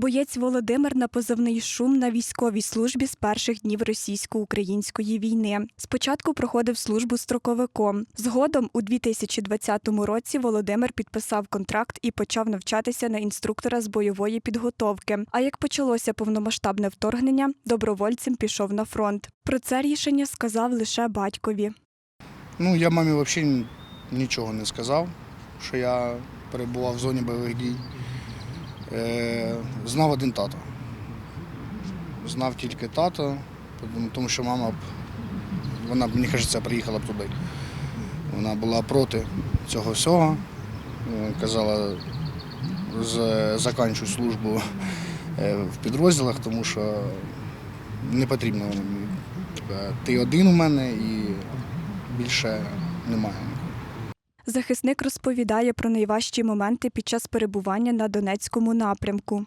Боєць Володимир на позивний шум на військовій службі з перших днів російсько-української війни. Спочатку проходив службу строковиком. Згодом, у 2020 році, Володимир підписав контракт і почав навчатися на інструктора з бойової підготовки. А як почалося повномасштабне вторгнення, добровольцем пішов на фронт. Про це рішення сказав лише батькові. Ну, я мамі взагалі нічого не сказав, що я перебував в зоні бойових дій. Е, знав один тато. Знав тільки тато, тому що мама б, вона мені кажеться, приїхала б туди. Вона була проти цього всього. Е, Казала, заканчуй службу е, в підрозділах, тому що не потрібно. Ти один у мене і більше немає. Захисник розповідає про найважчі моменти під час перебування на Донецькому напрямку.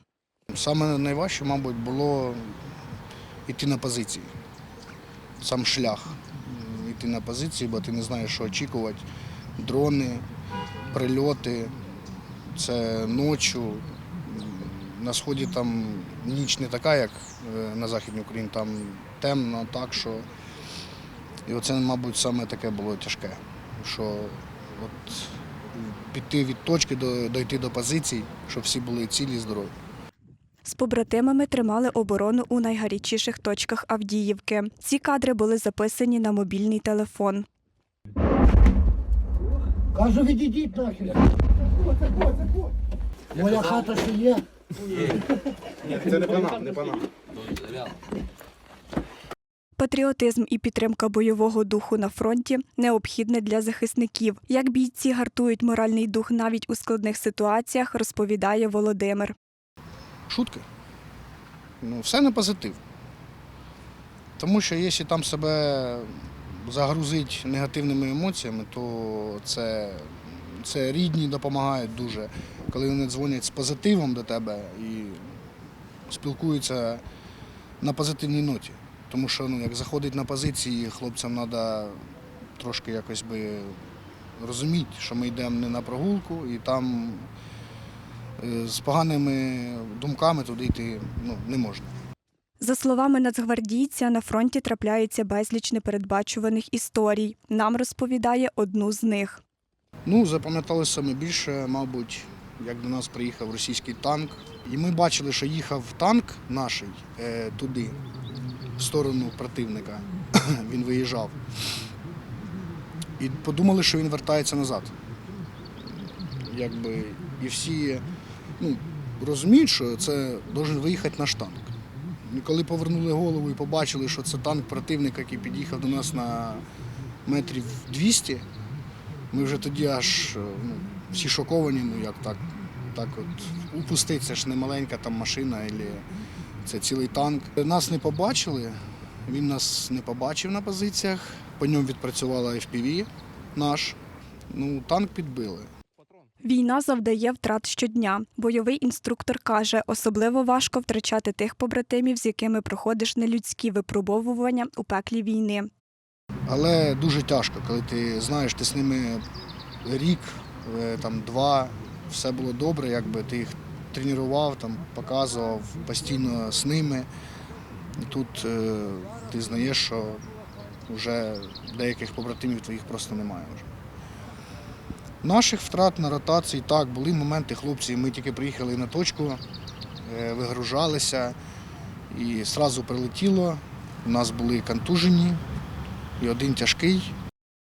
Саме найважче, мабуть, було йти на позиції. Сам шлях. Йти на позиції, бо ти не знаєш, що очікувати. Дрони, прильоти, це ночі. На сході там ніч не така, як е, на Західній Україні, там темно, так що. І оце, мабуть, саме таке було тяжке. Що от піти від точки до дойти до позицій, щоб всі були цілі, здорові. З побратимами тримали оборону у найгарячіших точках Авдіївки. Ці кадри були записані на мобільний телефон. Кажу, відійдіть нахер. Моя хата ще є. Патріотизм і підтримка бойового духу на фронті необхідне для захисників. Як бійці гартують моральний дух навіть у складних ситуаціях, розповідає Володимир. шутки. Ну, все на позитив. Тому що якщо там себе загрузить негативними емоціями, то це, це рідні допомагають дуже. Коли вони дзвонять з позитивом до тебе і спілкуються на позитивній ноті. Тому що ну, як заходить на позиції, хлопцям треба трошки якось би розуміти, що ми йдемо не на прогулку і там Е, з поганими думками туди йти ну, не можна. За словами нацгвардійця, на фронті трапляється безліч непередбачуваних історій. Нам розповідає одну з них. Ну, запам'яталося саме більше, мабуть, як до нас приїхав російський танк. І ми бачили, що їхав танк наш е, туди, в сторону противника. він виїжджав. І подумали, що він вертається назад. Якби, і всі ну, розуміють, що це має виїхати наш танк. І коли повернули голову і побачили, що це танк противника, який під'їхав до нас на метрів 200, ми вже тоді аж е, ну, всі шоковані, ну як так, так от упустити, це ж не маленька там машина, або це цілий танк. Нас не побачили, він нас не побачив на позиціях, по ньому відпрацювала FPV наш. Ну, танк підбили. Війна завдає втрат щодня. Бойовий інструктор каже, особливо важко втрачати тих побратимів, з якими проходиш нелюдські випробовування у пеклі війни. Але дуже тяжко, коли ти знаєш, ти з ними рік, е, там два, все було добре, якби ти їх тренував, там, показував постійно з ними. І тут е, ти знаєш, що вже деяких побратимів твоїх просто немає вже. Наших втрат на ротації так, були моменти, хлопці, ми тільки приїхали на точку, е, вигружалися і одразу прилетіло. У нас були контужені, і один тяжкий.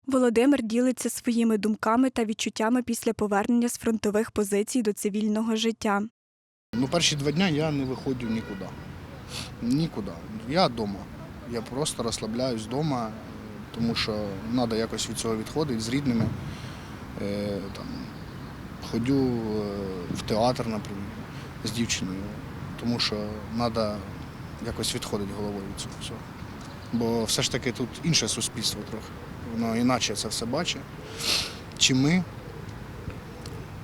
Володимир ділиться своїми думками та відчуттями після повернення з фронтових позицій до цивільного життя. Ну, перші два дні я не виходжу нікуди. Нікуди. Я вдома. Я просто розслабляюсь вдома, тому що треба якось від цього відходити з рідними. Е, там, ходю е, в театр, наприклад, з дівчиною, тому що треба якось відходити головою від цього всього. Бо все ж таки тут інше суспільство трохи. Воно іначе це все бачить. Чи ми?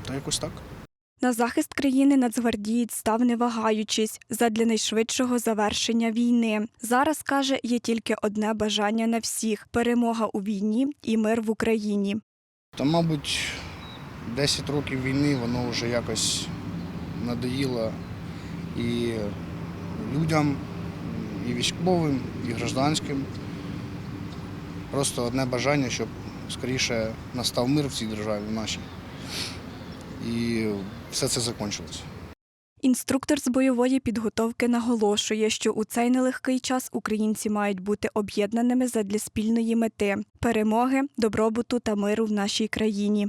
Та якось так. На захист країни нацгвардієць став не вагаючись задля найшвидшого завершення війни. Зараз каже, є тільки одне бажання на всіх: перемога у війні і мир в Україні. Та, мабуть, 10 років війни воно вже якось надоїло і людям, і військовим, і гражданським. Просто одне бажання, щоб скоріше настав мир в цій державі нашій. І все це закінчилось. Інструктор з бойової підготовки наголошує, що у цей нелегкий час українці мають бути об'єднаними задля спільної мети перемоги, добробуту та миру в нашій країні.